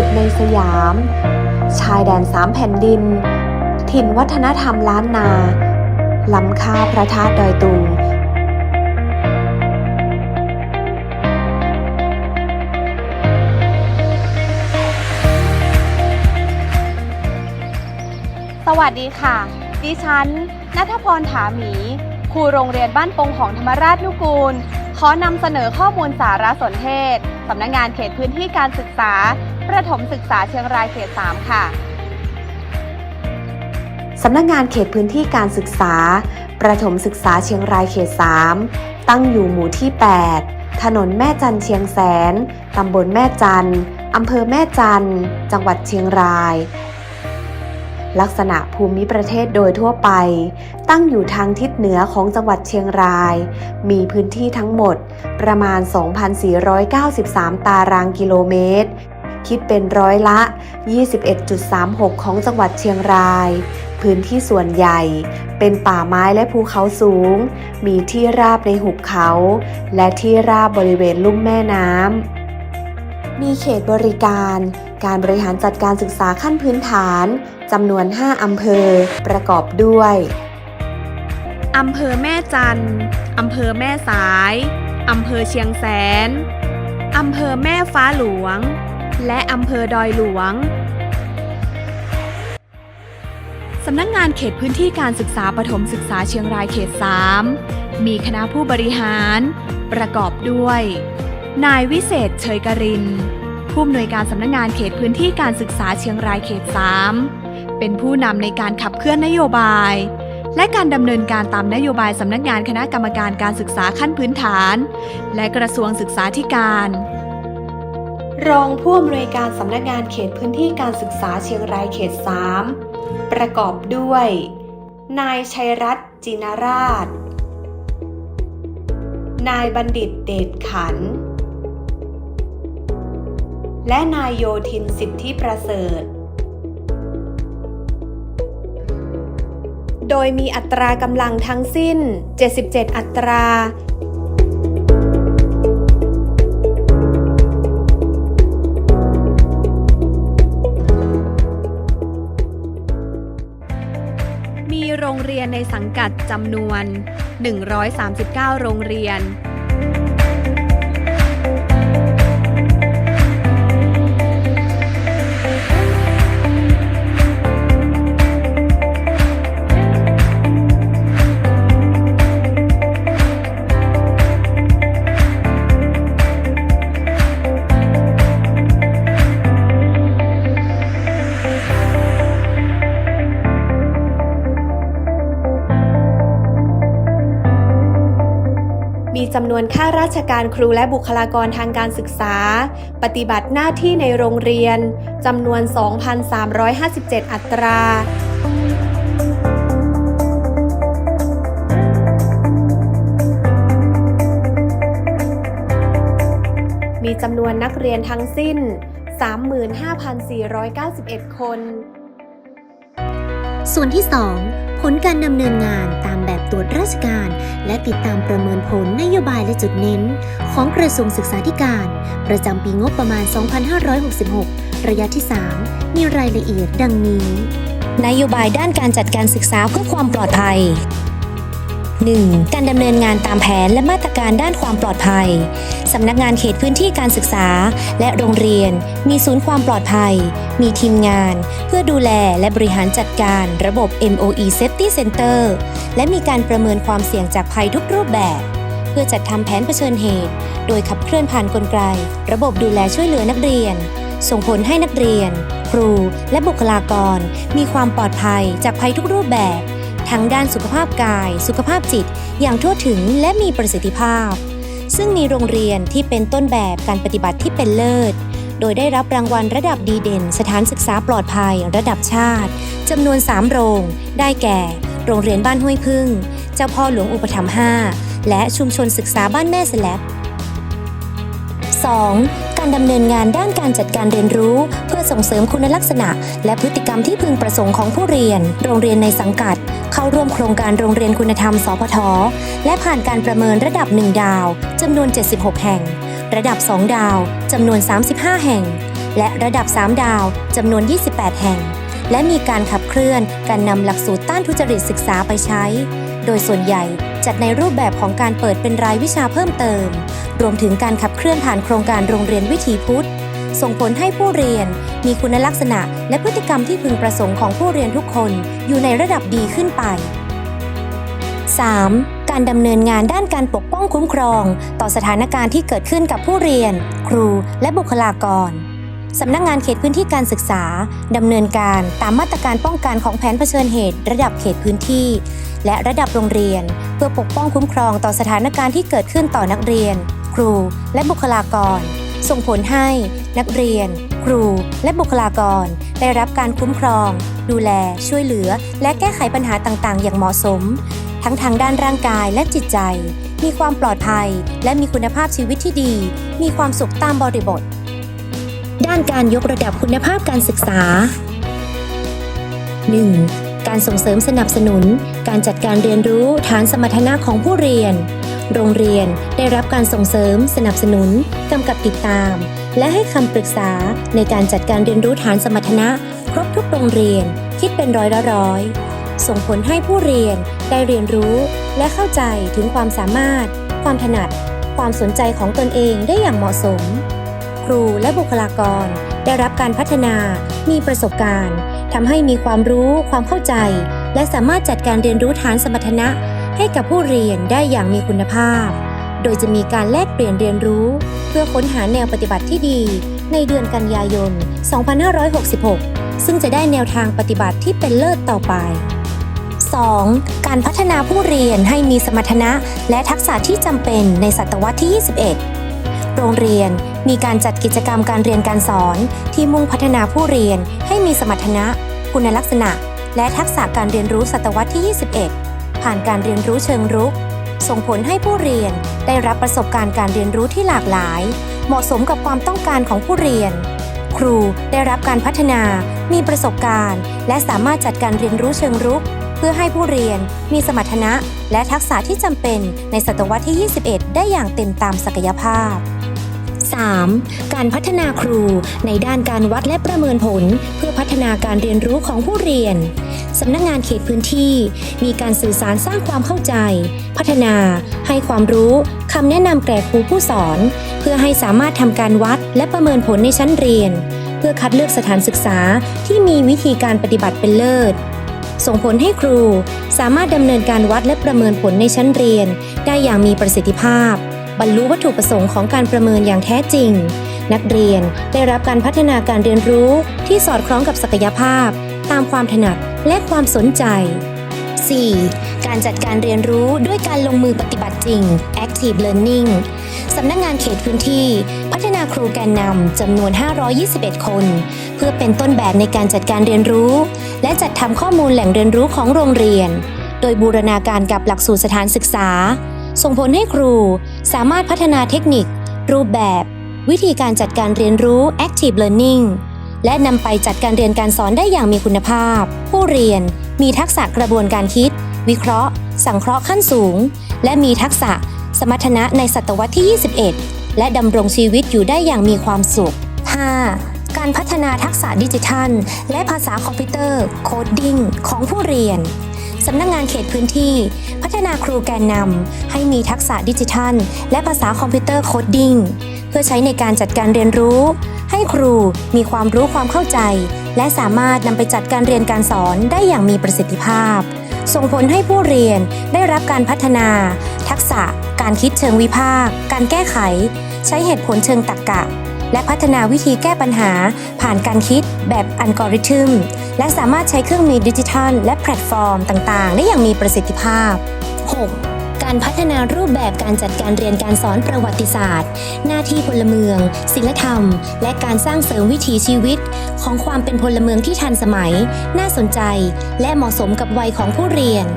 สุดในสยาม ชายแดนสามแผ่นดิน ถิ่นวัฒนธรรมล้านนา ล้ำค่าพระธาตุดอยตุง สวัสดีค่ะ ดิฉันนัทพรถาหมี ครูโรงเรียนบ้านปงของธรรมราชนุกูล ขอนำเสนอข้อมูลสารสนเทศสำนักงงานเขตพื้นที่การศึกษา ประถมศึกษาเชียงรายเขต 3 ค่ะสำนักงานเขตพื้นที่การศึกษา ประถมศึกษาเชียงรายเขต 3 ตั้งอยู่หมู่ที่ 8 ถนนแม่จันเชียงแสน ตำบลแม่จันอำเภอแม่จันจังหวัดเชียงราย ลักษณะภูมิประเทศโดยทั่วไป ตั้งอยู่ทางทิศเหนือของจังหวัดเชียงราย มีพื้นที่ทั้งหมดประมาณ 2,493 ตารางกิโลเมตร คิดเป็นร้อยละ 21.36 ของจังหวัดเชียงราย พื้นที่ส่วนใหญ่ เป็นป่าไม้และภูเขาสูง มีที่ราบในหุบเขา และที่ราบบริเวณลุ่มแม่น้ำ มีเขตบริการ การบริหารจัดการศึกษาขั้นพื้นฐานจำนวน 5 อำเภอ ประกอบด้วยอำเภอแม่จันอำเภอแม่สาย อำเภอเชียงแสน อำเภอแม่ฟ้าหลวง และอำเภอดอยหลวง สำนักงงานเขตพื้นที่การศึกษาปฐมศึกษาเชียงรายเขต 3 มีคณะผู้บริหาร ประกอบด้วย นายวิเศษเฉยกริน ผู้อำนวยการสำนักงงานเขตพื้นที่การศึกษาเชียงรายเขต 3 เป็นผู้นำในการขับเคลื่อนนโยบายและการดำเนินการตามนโยบายสำนักงานคณะกรรมการการศึกษาขั้นพื้นฐาน และกระทรวงศึกษาธิการ รองผู้อำนวยการสำนักงานเขตพื้นที่การศึกษาเชียงรายเขต 3 ประกอบด้วย นายชัยรัตน์จินาราช นายบัณฑิตเดชขันธ์และนายโยธินสิทธิประเสริฐ โดยมีอัตรากำลังทั้งสิ้น 77 อัตรา ยนในสังกัดจำนวน 139 โรงเรียนำนวนข้าราชการครูและบุคลากรทางการศึกษา ปฏิบัติหน้าที่ในโรงเรียนจำนวน 2,357 อัตรามีจำนวนนักเรียนทั้งสิ้น 35,491 คน ส่วนที่ 2 ผลการดำเนินงานตามแบบตรวจราชการ และติดตามประเมินผลนโยบายและจุดเน้น ของกระทรวงศึกษาธิการ ประจำปีงบประมาณ 2566 ระยะที่ 3 มีรายละเอียดดังนี้ นโยบายด้านการจัดการศึกษาเพื่อความปลอดภัย 1. การดำเนินงานตามแผนและมาตรการด้านความปลอดภัย สำนักงานเขตพื้นที่การศึกษา และโรงเรียน มีศูนย์ความปลอดภัย มีทีมงาน เพื่อดูแลและบริหารจัดการระบบ MOE Safety Center และมีการประเมินความเสี่ยงจากภัยทุกรูปแบบ เพื่อจัดทำแผนเผชิญเหตุ โดยขับเคลื่อนผ่านกลไก ระบบดูแลช่วยเหลือนักเรียน ส่งผลให้นักเรียน ครู และบุคลากร มีความปลอดภัยจากภัยทุกรูปแบบ ทั้งด้านสุขภาพกาย สุขภาพจิต อย่างทั่วถึงและมีประสิทธิภาพ ซึ่งมีโรงเรียนที่เป็นต้นแบบการปฏิบัติที่เป็นเลิศ โดยได้รับรางวัลระดับดีเด่น สถานศึกษาปลอดภัย ระดับชาติจำนวน 3 โรง ได้แก่ โรงเรียนบ้านห้วยพึ่ง เจ้าพ่อหลวงอุปถัมภ์5และชุมชนศึกษาบ้านแม่สแลบ 2. การดำเนินงานด้านการจัดการเรียนรู้ เพื่อส่งเสริมคุณลักษณะ และพฤติกรรมที่พึงประสงค์ของผู้เรียน โรงเรียนในสังกัด เข้าร่วมโครงการโรงเรียนคุณธรรม สพท และผ่านการประเมินระดับ 1 ดาวจำนวน 76 แห่ง ระดับ 2 ดาวจำนวน 35 แห่ง และระดับ 3 ดาวจำนวน 28 แห่ง และมีการขับเคลื่อนการนำหลักสูตรต้านทุจริตศึกษาไปใช้ โดยส่วนใหญ่จัดในรูปแบบของการเปิดเป็นรายวิชาเพิ่มเติม รวมถึงการขับเคลื่อนผ่านโครงการโรงเรียนวิถีพุทธ ส่งผลให้ผู้เรียนมีคุณลักษณะและพฤติกรรมที่พึงประสงค์ของผู้เรียนทุกคนอยู่ในระดับดีขึ้นไป 3. การดำเนินงานด้านการปกป้องคุ้มครอง ต่อสถานการณ์ที่เกิดขึ้นกับผู้เรียน ครู และบุคลากรสำนักงานเขตพื้นที่การศึกษา ดำเนินการตามมาตรการป้องกันของแผนเผชิญเหตุ ระดับเขตพื้นที่ และระดับโรงเรียน เพื่อปกป้องคุ้มครองต่อสถานการณ์ที่เกิดขึ้นต่อนักเรียน ครูและบุคลากร ส่งผลให้นักเรียน ครู และบุคลากร ได้รับการคุ้มครอง ดูแล ช่วยเหลือ และแก้ไขปัญหาต่างๆ อย่างเหมาะสม ทั้งทางด้านร่างกายและจิตใจ มีความปลอดภัย และมีคุณภาพชีวิตที่ดี มีความสุขตามบริบท ด้านการยกระดับคุณภาพการศึกษา 1. การส่งเสริมสนับสนุน การจัดการเรียนรู้ฐานสมรรถนะของผู้เรียน โรงเรียนได้รับการส่งเสริม สนับสนุน กำกับติดตาม และให้คำปรึกษาในการจัดการเรียนรู้ฐานสมรรถนะ ครบทุกโรงเรียนคิดเป็นร้อยละร้อย ส่งผลให้ผู้เรียนได้เรียนรู้ และเข้าใจถึงความสามารถ ความถนัด ความสนใจของตนเองได้อย่างเหมาะสม ครูและบุคลากรได้รับการพัฒนา มีประสบการณ์ทำให้มีความรู้ ความเข้าใจ และสามารถจัดการเรียนรู้ฐานสมรรถนะ ให้กับผู้เรียนได้อย่างมีคุณภาพ โดยจะมีการแลกเปลี่ยนเรียนรู้ เพื่อค้นหาแนวปฏิบัติที่ดี ในเดือนกันยายน 2566 ซึ่งจะได้แนวทางปฏิบัติที่เป็นเลิศต่อไป 2. การพัฒนาผู้เรียนให้มีสมรรถนะและทักษะที่จำเป็นในศตวรรษที่ 21 โรงเรียนมีการจัดกิจกรรมการเรียนการสอน ที่มุ่งพัฒนาผู้เรียนให้มีสมรรถนะ คุณลักษณะ และทักษะการเรียนรู้ศตวรรษที่ 21 ผ่านการเรียนรู้เชิงรุก ส่งผลให้ผู้เรียนได้รับประสบการณ์การเรียนรู้ที่หลากหลาย เหมาะสมกับความต้องการของผู้เรียน ครูได้รับการพัฒนา มีประสบการณ์ และสามารถจัดการเรียนรู้เชิงรุก เพื่อให้ผู้เรียนมีสมรรถนะ และทักษะที่จำเป็นในศตวรรษที่ 21 ได้อย่างเต็มตามศักยภาพ 3. การพัฒนาครูในด้านการวัดและประเมินผล เพื่อพัฒนาการเรียนรู้ของผู้เรียน สำนักงานเขตพื้นที่ มีการสื่อสารสร้างความเข้าใจ พัฒนา ให้ความรู้คำแนะนำแก่ครูผู้สอน เพื่อให้สามารถทำการวัดและประเมินผลในชั้นเรียน เพื่อคัดเลือกสถานศึกษาที่มีวิธีการปฏิบัติเป็นเลิศส่งผลให้ครูสามารถดำเนินการวัดและประเมินผลในชั้นเรียน ได้อย่างมีประสิทธิภาพ บรรลุวัตถุประสงค์ของการประเมินอย่างแท้จริง นักเรียนได้รับการพัฒนาการเรียนรู้ที่สอดคล้องกับศักยภาพ ตามความถนัดและความสนใจ 4. การจัดการเรียนรู้ด้วยการลงมือปฏิบัติจริง active learning สำนักงงานเขตพื้นที่ พัฒนาครูแกนนำจำนวน 521 คน เพื่อเป็นต้นแบบในการจัดการเรียนรู้ และจัดทำข้อมูลแหล่งเรียนรู้ของโรงเรียน โดยบูรณาการกับหลักสูตรสถานศึกษา ส่งผลให้ครูสามารถพัฒนาเทคนิค รูปแบบ วิธีการจัดการเรียนรู้ active learning และนำไปจัดการเรียนการสอนได้อย่างมีคุณภาพ ผู้เรียนมีทักษะกระบวนการคิด วิเคราะห์ สังเคราะห์ขั้นสูง และมีทักษะสมรรถนะในศตวรรษที่ 21 และดำรงชีวิตอยู่ได้อย่างมีความสุข 5. การพัฒนาทักษะดิจิทัล และภาษาคอมพิวเตอร์ โคดดิ้ง ของผู้เรียน สำนักงงานเขตพื้นที่ พัฒนาครูแกนนำให้มีทักษะดิจิทัล และภาษาคอมพิวเตอร์โคดดิ้งเพื่อใช้ในการจัดการเรียนรู้ ให้ครูมีความรู้ความเข้าใจ และสามารถนำไปจัดการเรียนการสอนได้อย่างมีประสิทธิภาพ ส่งผลให้ผู้เรียนได้รับการพัฒนา ทักษะ การคิดเชิงวิพากษ์การแก้ไข ใช้เหตุผลเชิงตรรกะ และพัฒนาวิธีแก้ปัญหา ผ่านการคิดแบบอัลกอริทึม และสามารถใช้เครื่องมือดิจิทัล และแพลตฟอร์มต่าง ๆ ได้อย่างมีประสิทธิภาพ 6. การพัฒนารูปแบบการจัดการเรียนการสอนประวัติศาสตร์ หน้าที่พลเมือง ศิลธรรม และการสร้างเสริมวิถีชีวิต ของความเป็นพลเมืองที่ทันสมัย น่าสนใจ และเหมาะสมกับวัยของผู้เรียน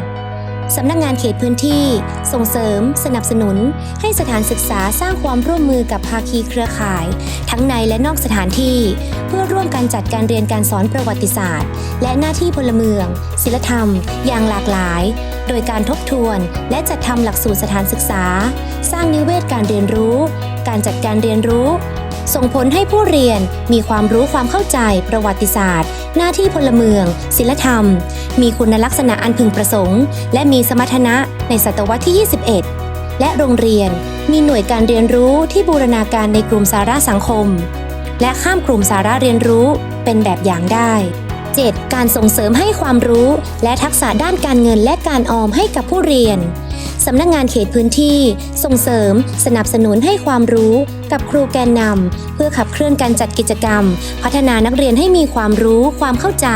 สำนักงานเขตพื้นที่ ส่งเสริม สนับสนุน ให้สถานศึกษาสร้างความร่วมมือกับภาคีเครือข่าย ทั้งในและนอกสถานที่ เพื่อร่วมกันจัดการเรียนการสอนประวัติศาสตร์ และหน้าที่พลเมือง ศิลธรรม อย่างหลากหลาย โดยการทบทวนและจัดทำหลักสูตรสถานศึกษา สร้างนิเวศการเรียนรู้ การจัดการเรียนรู้ ส่งผลให้ผู้เรียนมีความรู้ความเข้าใจประวัติศาสตร์ หน้าที่พลเมือง ศิลธรรม มีคุณลักษณะอันพึงประสงค์ และมีสมรรถนะในศตวรรษที่ 21 และโรงเรียนมีหน่วยการเรียนรู้ที่บูรณาการในกลุ่มสาระสังคม และข้ามกลุ่มสาระเรียนรู้เป็นแบบอย่างได้ 7. การส่งเสริมให้ความรู้ และทักษะด้านการเงินและการออมให้กับผู้เรียน สำนักงงานเขตพื้นที่ ส่งเสริม สนับสนุนให้ความรู้กับครูแกนนำเพื่อขับเคลื่อนการจัดกิจกรรม พัฒนานักเรียนให้มีความรู้ ความเข้าใจ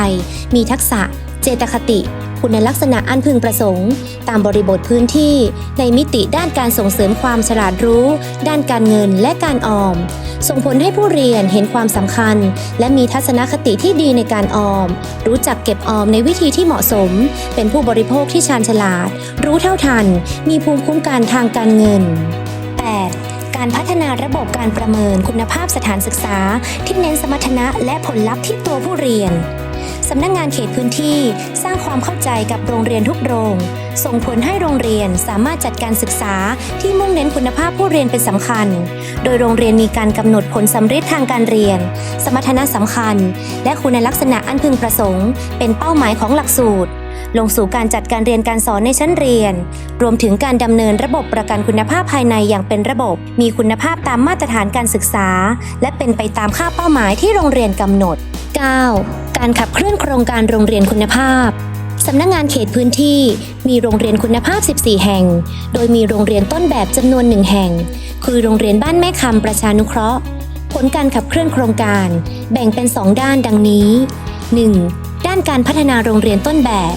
มีทักษะ เจตคติ คุณลักษณะอันพึงประสงค์ ตามบริบทพื้นที่ ในมิติด้านการส่งเสริมความฉลาดรู้ ด้านการเงินและการออม ส่งผลให้ผู้เรียนเห็นความสำคัญ และมีทัศนคติที่ดีในการออม รู้จักเก็บออมในวิธีที่เหมาะสม เป็นผู้บริโภคที่ชาญฉลาด รู้เท่าทัน มีภูมิคุ้มกันทางการเงิน 8. การพัฒนาระบบการประเมินคุณภาพสถานศึกษา ที่เน้นสมรรถนะและผลลัพธ์ที่ตัวผู้เรียน สำนักงงานเขตพื้นที่สร้างความเข้าใจกับโรงเรียนทุกโรง ส่งผลให้โรงเรียนสามารถจัดการศึกษาที่มุ่งเน้นคุณภาพผู้เรียนเป็นสำคัญ โดยโรงเรียนมีการกำหนดผลสำเร็จทางการเรียน สมรรถนะสำคัญ และคุณลักษณะอันพึงประสงค์ เป็นเป้าหมายของหลักสูตร ลงสู่การจัดการเรียนการสอนในชั้นเรียน รวมถึงการดำเนินระบบประกันคุณภาพภายในอย่างเป็นระบบ มีคุณภาพตามมาตรฐานการศึกษา และเป็นไปตามค่าเป้าหมายที่โรงเรียนกำหนด 9. การขับเคลื่อนโครงการโรงเรียนคุณภาพสำนักงงานเขตพื้นที่มีโรงเรียนคุณภาพ 14 แห่ง โดยมีโรงเรียนต้นแบบจำนวนหนึ่งแห่ง คือโรงเรียนบ้านแม่คำประชานุเคราะห์ ผลการขับเคลื่อนโครงการ แบ่งเป็น 2 ด้านดังนี้ 1. ด้านการพัฒนาโรงเรียนต้นแบบ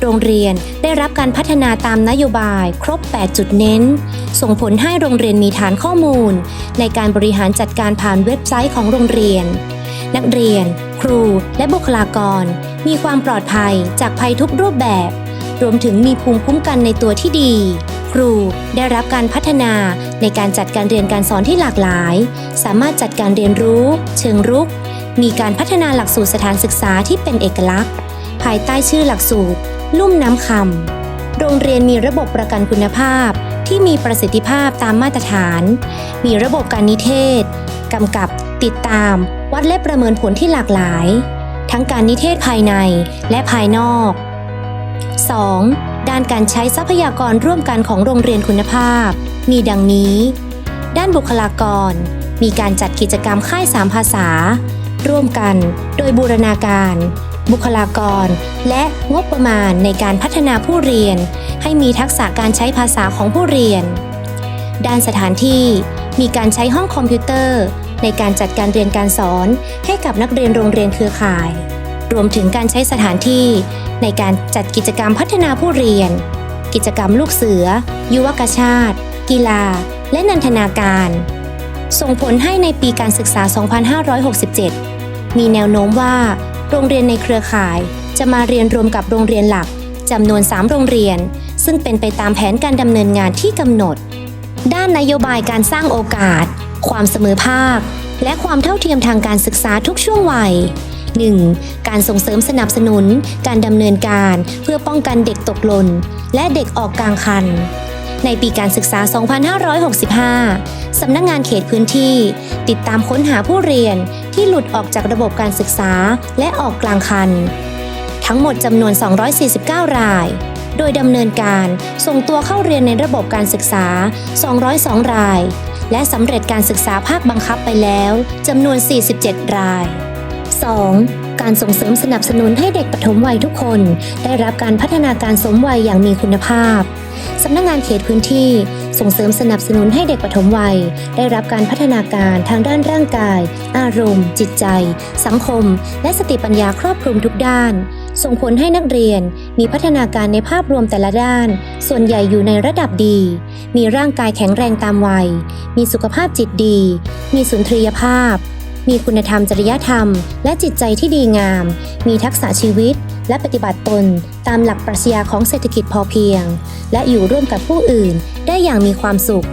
โรงเรียนได้รับการพัฒนาตามนโยบาย ครบ 8 จุดเน้น ส่งผลให้โรงเรียนมีฐานข้อมูล ในการบริหารจัดการผ่านเว็บไซต์ของโรงเรียน นักเรียน ครู และบุคลากร มีความปลอดภัยจากภัยทุกรูปแบบ รวมถึงมีภูมิคุ้มกันในตัวที่ดี ครูได้รับการพัฒนาในการจัดการเรียนการสอนที่หลากหลาย สามารถจัดการเรียนรู้ เชิงรุก มีการพัฒนาหลักสูตรสถานศึกษาที่เป็นเอกลักษณ์ ภายใต้ชื่อหลักสูตร ลุ่มน้ำคำโรงเรียนมีระบบประกันคุณภาพที่มีประสิทธิภาพตามมาตรฐาน มีระบบการนิเทศ กำกับ ติดตาม วัดและประเมินผลที่หลากหลาย ทั้งการนิเทศภายในและภายนอก 2. ด้านการใช้ทรัพยากรร่วมกันของโรงเรียนคุณภาพ มีดังนี้ ด้านบุคลากร มีการจัดกิจกรรมค่ายสามภาษา ร่วมกันโดยบูรณาการ บุคลากร และงบประมาณในการพัฒนาผู้เรียน ให้มีทักษะการใช้ภาษาของผู้เรียน ด้านสถานที่ มีการใช้ห้องคอมพิวเตอร์ ในการจัดการเรียนการสอนให้กับนักเรียนโรงเรียนเครือข่าย รวมถึงการใช้สถานที่ในการจัดกิจกรรมพัฒนาผู้เรียน กิจกรรมลูกเสือ ยุวกชาติ กีฬา และนันทนาการ ส่งผลให้ในปีการศึกษา 2567 มีแนวโน้มว่า โรงเรียนในเครือข่ายจะมาเรียนรวมกับโรงเรียนหลักจำนวน 3 โรงเรียน ซึ่งเป็นไปตามแผนการดำเนินงานที่กำหนด ด้านนโยบายการสร้างโอกาส ความเสมอภาค และความเท่าเทียมทางการศึกษาทุกช่วงวัย 1. การส่งเสริมสนับสนุน การดำเนินการเพื่อป้องกันเด็กตกหล่นและเด็กออกกลางคัน ในปีการศึกษา 2565 สำนักงงานเขตพื้นที่ ติดตามค้นหาผู้เรียนที่หลุดออกจากระบบการศึกษาและออกกลางคัน ทั้งหมดจำนวน 249 ราย โดยดำเนินการส่งตัวเข้าเรียนในระบบการศึกษา 202 ราย และสำเร็จการศึกษาภาคบังคับไปแล้วจำนวน 47 ราย 2. การส่งเสริมสนับสนุนให้เด็กปฐมวัยทุกคน ได้รับการพัฒนาการสมวัยอย่างมีคุณภาพสำนักงานเขตพื้นที่ ส่งเสริมสนับสนุนให้เด็กปฐมวัย ได้รับการพัฒนาการทางด้านร่างกาย อารมณ์ จิตใจ สังคม และสติปัญญาครอบคลุมทุกด้าน ส่งผลให้นักเรียนมีพัฒนาการในภาพรวมแต่ละด้าน ส่วนใหญ่อยู่ในระดับดี มีร่างกายแข็งแรงตามวัย มีสุขภาพจิตดี มีสุนทรียภาพ มีคุณธรรมจริยธรรม และจิตใจที่ดีงาม มีทักษะชีวิต และปฏิบัติตน ตามหลักปรัชญาของเศรษฐกิจพอเพียง และอยู่ร่วมกับผู้อื่นได้อย่างมีความสุข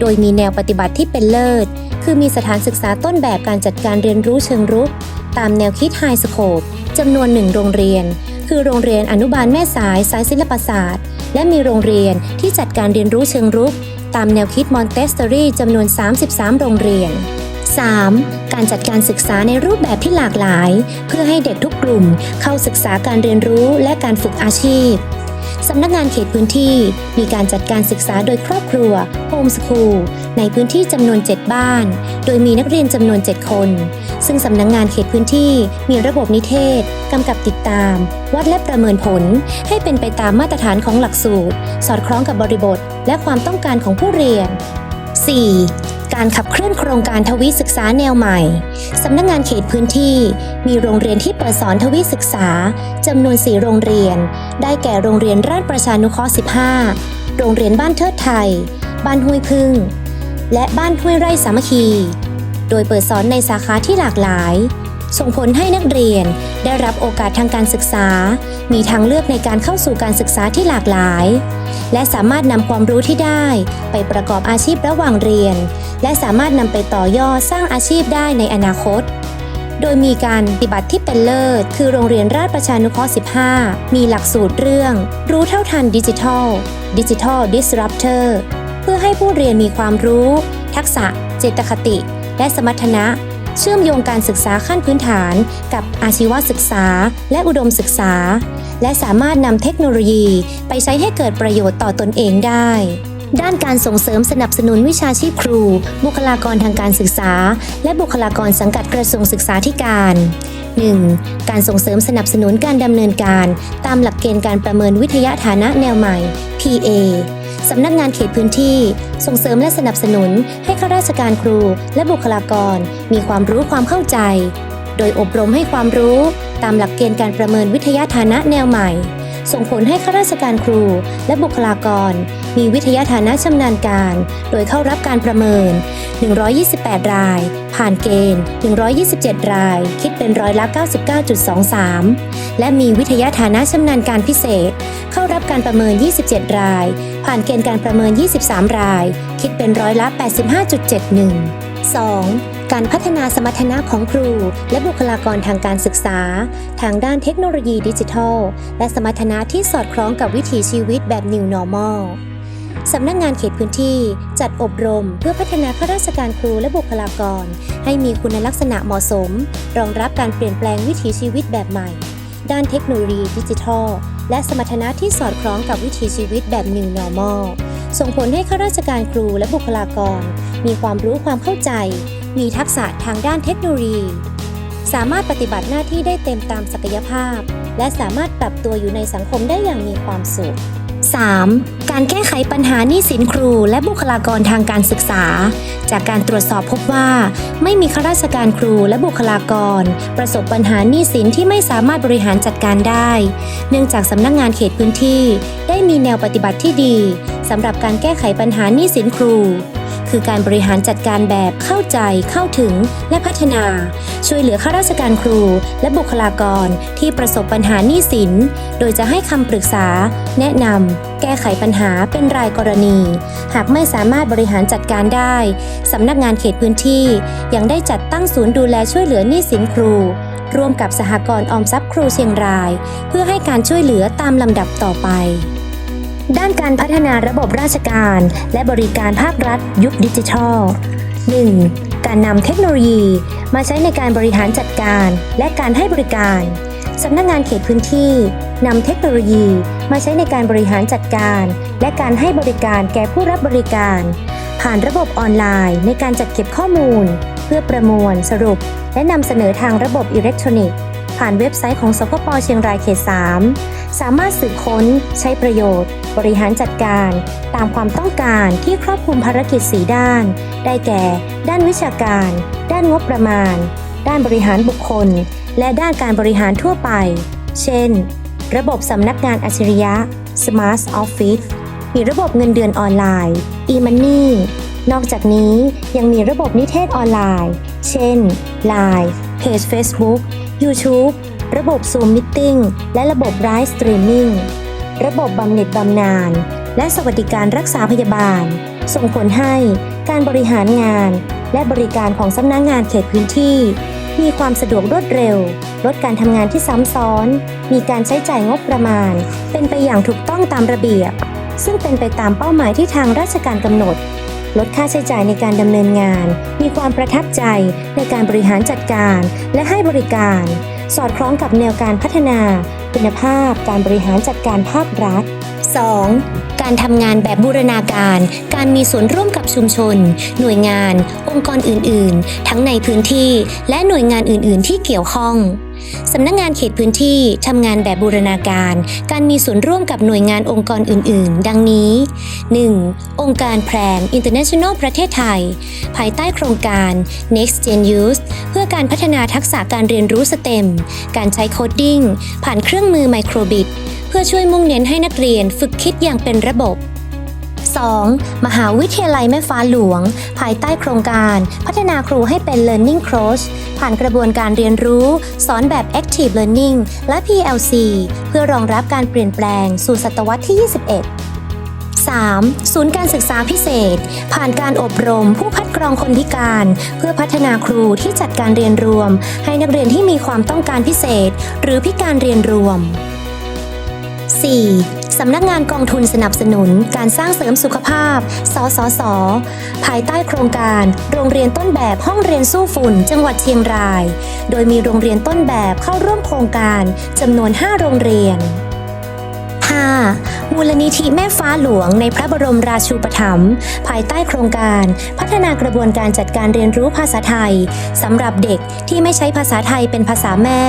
โดยมีแนวปฏิบัติที่เป็นเลิศ คือมีสถานศึกษาต้นแบบการจัดการเรียนรู้เชิงรุก ตามแนวคิดไฮสโคป จำนวนหนึ่งโรงเรียน คือโรงเรียนอนุบาลแม่สายสายศิลปศาสตร์ และมีโรงเรียนที่จัดการเรียนรู้เชิงรุก ตามแนวคิดมอนเตสเตอรี่จำนวน 33 โรงเรียน 3. การจัดการศึกษาในรูปแบบที่หลากหลาย เพื่อให้เด็กทุกกลุ่มเข้าศึกษาการเรียนรู้และการฝึกอาชีพ สำนักงานเขตพื้นที่มีการจัดการศึกษาโดยครอบครัวโฮมสคูลในพื้นที่จำนวน 7 บ้าน โดยมีนักเรียนจำนวน 7 คน ซึ่งสำนักงานเขตพื้นที่มีระบบนิเทศกำกับติดตาม วัดและประเมินผล ให้เป็นไปตามมาตรฐานของหลักสูตร สอดคล้องกับบริบท และความต้องการของผู้เรียน 4. การขับเคลื่อนโครงการทวิศึกษาแนวใหม่ สำนักงานเขตพื้นที่ มีโรงเรียนที่เปิดสอนทวิศึกษาจำนวน 4 โรงเรียน ได้แก่โรงเรียนราชประชานุเคราะห์ 15 โรงเรียนบ้านเทิดไทย บ้านห้วยพึ่ง และบ้านห้วยไร่สามัคคี โดยเปิดสอนในสาขาที่หลากหลาย ส่งผลให้นักเรียนได้รับโอกาสทางการศึกษา มีทางเลือกในการเข้าสู่การศึกษาที่หลากหลาย และสามารถนำความรู้ที่ได้ ไปประกอบอาชีพระหว่างเรียน และสามารถนำไปต่อยอดสร้างอาชีพได้ในอนาคต โดยมีการปฏิบัติที่เป็นเลิศ คือโรงเรียนราชประชานุเคราะห์ 15 มีหลักสูตรเรื่อง รู้เท่าทันดิจิทัล ดิจิทัล disruptor เพื่อให้ผู้เรียนมีความรู้ ทักษะ เจตคติ และสมรรถนะ เชื่อมโยงการศึกษาขั้นพื้นฐานกับอาชีวศึกษาและอุดมศึกษา และสามารถนำเทคโนโลยีไปใช้ให้เกิดประโยชน์ต่อตนเองได้ด้านการส่งเสริมสนับสนุนวิชาชีพครู บุคลากรทางการศึกษา และบุคลากรสังกัดกระทรวงศึกษาธิการ 1. การส่งเสริมสนับสนุนการดำเนินการ ตามหลักเกณฑ์การประเมินวิทยาฐานะแนวใหม่ PA สำนักงานเขตพื้นที่ ส่งเสริมและสนับสนุนให้ข้าราชการครูและบุคลากร มีความรู้ความเข้าใจ โดยอบรมให้ความรู้ตามหลักเกณฑ์การประเมินวิทยาฐานะแนวใหม่ ส่งผลให้ข้าราชการครู และบุคลากร มีวิทยาฐานะชำนาญการ โดยเข้ารับการประเมิน 128 ราย ผ่านเกณฑ์ 127 ราย คิดเป็นร้อยละ 99.23 และมีวิทยาฐานะชำนาญการพิเศษ เข้ารับการประเมิน 27 ราย ผ่านเกณฑ์การประเมิน 23 ราย คิดเป็นร้อยละ 85.71 2. การพัฒนาสมรรถนะของครู และบุคลากรทางการศึกษา ทางด้านเทคโนโลยีดิจิทัล และสมรรถนะที่สอดคล้องกับวิถีชีวิตแบบ New Normal สำนักงานเขตพื้นที่จัดอบรมเพื่อพัฒนาข้าราชการครูและบุคลากร ให้มีคุณลักษณะเหมาะสม รองรับการเปลี่ยนแปลงวิถีชีวิตแบบใหม่ ด้านเทคโนโลยีดิจิทัล และสมรรถนะที่สอดคล้องกับวิถีชีวิตแบบ New Normal ส่งผลให้ข้าราชการครูและบุคลากร มีความรู้ความเข้าใจ มีทักษะทางด้านเทคโนโลยี สามารถปฏิบัติหน้าที่ได้เต็มตามศักยภาพ และสามารถปรับตัวอยู่ในสังคมได้อย่างมีความสุข 3. การแก้ไขปัญหาหนี้สินครูและบุคลากรทางการศึกษา จากการตรวจสอบพบว่า ไม่มีข้าราชการครูและบุคลากร ประสบปัญหาหนี้สินที่ไม่สามารถบริหารจัดการได้ เนื่องจากสำนักงานเขตพื้นที่ ได้มีแนวปฏิบัติที่ดีสำหรับการแก้ไขปัญหาหนี้สินครู คือการบริหารจัดการแบบเข้าใจเข้าถึงและพัฒนา ช่วยเหลือข้าราชการครู และบุคลากรที่ประสบปัญหาหนี้สิน โดยจะให้คำปรึกษา แนะนำแก้ไขปัญหาเป็นรายกรณี หากไม่สามารถบริหารจัดการได้สำนักงานเขตพื้นที่ยังได้จัดตั้งศูนย์ดูแลช่วยเหลือหนี้สินครูร่วมกับสหกรณ์ออมทรัพย์ครูเชียงราย เพื่อให้การช่วยเหลือตามลำดับต่อไป ด้านการพัฒนาระบบราชการ และบริการภาครัฐยุคดิจิทัล 1. การนำเทคโนโลยี มาใช้ในการบริหารจัดการและการให้บริการสำนักงานเขตพื้นที่นำเทคโนโลยี มาใช้ในการบริหารจัดการ และการให้บริการแก่ผู้รับบริการ ผ่านระบบออนไลน์ในการจัดเก็บข้อมูล เพื่อประมวล สรุป และนำเสนอทางระบบอิเล็กทรอนิกส์ ผ่านเว็บไซต์ของสพปเชียงรายเขต 3 สามารถสืบค้น ใช้ประโยชน์ บริหารจัดการ ตามความต้องการที่ครอบคลุมภารกิจ4ด้าน ได้แก่ ด้านวิชาการ ด้านงบประมาณ ด้านบริหารบุคคล และด้านการบริหารทั่วไป เช่น ระบบสำนักงานอัจฉริยะ Smart Office มีระบบเงินเดือนออนไลน์ e-money นอกจากนี้ยังมีระบบนิเทศออนไลน์ เช่น Line เพจ Facebook YouTube ระบบ Zoom Meeting และระบบ Live Streaming ระบบบำเหน็จบำนาญและสวัสดิการรักษาพยาบาล ส่งผลให้การบริหารงาน และบริการของสำนักงงานเขตพื้นที่ มีความสะดวกรวดเร็ว ลดการทำงานที่ซ้ำซ้อน มีการใช้จ่ายงบประมาณ เป็นไปอย่างถูกต้องตามระเบียบ ซึ่งเป็นไปตามเป้าหมายที่ทางราชการกำหนด ลดค่าใช้จ่ายในการดำเนินงาน มีความประทับใจในการบริหารจัดการ และให้บริการ สอดคล้องกับแนวการพัฒนา คุณภาพการบริหารจัดการภาครัฐ 2. การทำงานแบบบูรณาการ การมีส่วนร่วมกับชุมชน หน่วยงาน องค์กรอื่น ๆ ทั้งในพื้นที่ และหน่วยงานอื่น ๆ ที่เกี่ยวข้องสำนักงานเขตพื้นที่ทำงานแบบบูรณาการ การมีส่วนร่วมกับหน่วยงานองค์กรอื่น ๆ ดังนี้ 1. องค์การแพรน International ประเทศไทย ภายใต้โครงการ Next Gen Use เพื่อการพัฒนาทักษะการเรียนรู้สเต็ม การใช้โคดดิ้งผ่านเครื่องมือไมโครบิต เพื่อช่วยมุ่งเน้นให้นักเรียนฝึกคิดอย่างเป็นระบบ 2. มหาวิทยาลัยแม่ฟ้าหลวง ภายใต้โครงการพัฒนาครูให้เป็น Learning Coach ผ่านกระบวนการเรียนรู้ สอนแบบ Active Learning และ PLC เพื่อรองรับการเปลี่ยนแปลงสู่ศตวรรษที่ 21 3. ศูนย์การศึกษาพิเศษ ผ่านการอบรมผู้คัดกรองคนพิการ เพื่อพัฒนาครูที่จัดการเรียนรวม ให้นักเรียนที่มีความต้องการพิเศษ หรือพิการเรียนรวม 4. สำนักงานกองทุนสนับสนุนการสร้างเสริมสุขภาพ สสส ภายใต้โครงการ โรงเรียนต้นแบบห้องเรียนสู้ฝุ่น จังหวัดเชียงราย โดยมีโรงเรียนต้นแบบเข้าร่วมโครงการจำนวน 5 โรงเรียน 5. มูลนิธิแม่ฟ้าหลวงในพระบรมราชูปถัมภ์ภายใต้โครงการ พัฒนากระบวนการจัดการเรียนรู้ภาษาไทยสำหรับเด็กที่ไม่ใช้ภาษาไทยเป็นภาษาแม่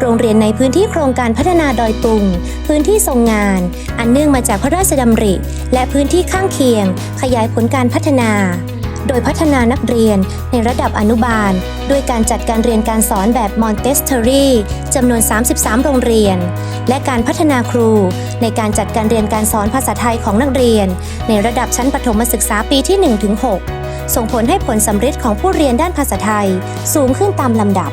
โรงเรียนในพื้นที่โครงการพัฒนาดอยตุง พื้นที่ทรงงาน อันเนื่องมาจากพระราชดำริ และพื้นที่ข้างเคียง ขยายผลการพัฒนา โดยพัฒนานักเรียนในระดับอนุบาล ด้วยการจัดการเรียนการสอนแบบมอนเตสเทอรี่จำนวน 33 โรงเรียน และการพัฒนาครู ในการจัดการเรียนการสอนภาษาไทยของนักเรียน ในระดับชั้นประถมศึกษาปีที่ 1-6 ส่งผลให้ผลสำเร็จของผู้เรียนด้านภาษาไทย สูงขึ้นตามลำดับ